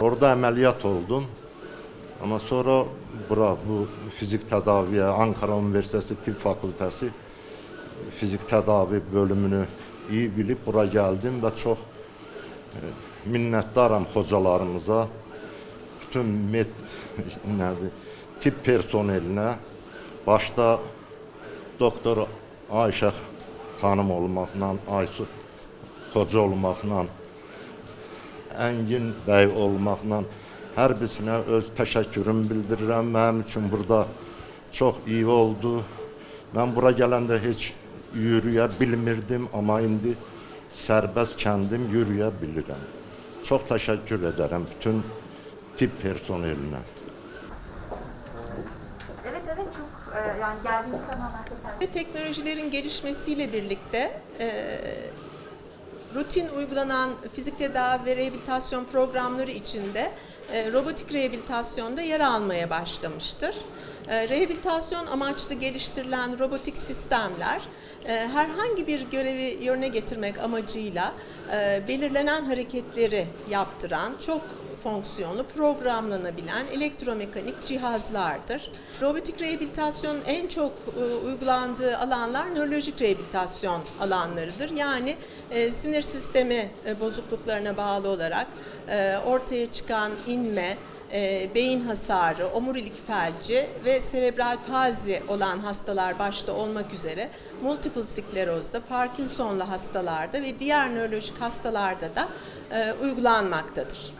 Orada ameliyat oldum. Ama sonra bura bu fizik tedaviye Ankara Üniversitesi Tıp Fakültesi fizik tedavi bölümünü iyi bilip bura geldim ve çok e, minnettarım hocalarımıza, bütün med, nədir, tip personeline, başta doktor Ayşe xanım olmaqla Aysu hoca olmaqla, Əngin bəy olmaqla hər birisinə öz təşəkkürümü bildirirəm. Mənim üçün burada çox iyi oldu. Mən bura gələndə heç yürüyə bilmirdim, amma indi sərbəst kəndim yürüyə bilirəm. Çox təşəkkür edərəm bütün tibb personelinə. Evet evet çok e, yani geldiğimiz tamamen tesadüf. Ve teknolojilerin gelişmesiyle birlikte e, rutin uygulanan fizik tedavi ve rehabilitasyon programları içinde e, robotik rehabilitasyonda yer almaya başlamıştır. E, rehabilitasyon amaçlı geliştirilen robotik sistemler e, herhangi bir görevi yerine getirmek amacıyla e, belirlenen hareketleri yaptıran çok fonksiyonu programlanabilen elektromekanik cihazlardır. Robotik rehabilitasyonun en çok e, uygulandığı alanlar nörolojik rehabilitasyon alanlarıdır. Yani sinir sistemi bozukluklarına bağlı olarak ortaya çıkan inme, e, beyin hasarı, omurilik felci ve serebral palzi olan hastalar başta olmak üzere multiple sklerozda, Parkinson'lu hastalarda ve diğer nörolojik hastalarda da e, uygulanmaktadır.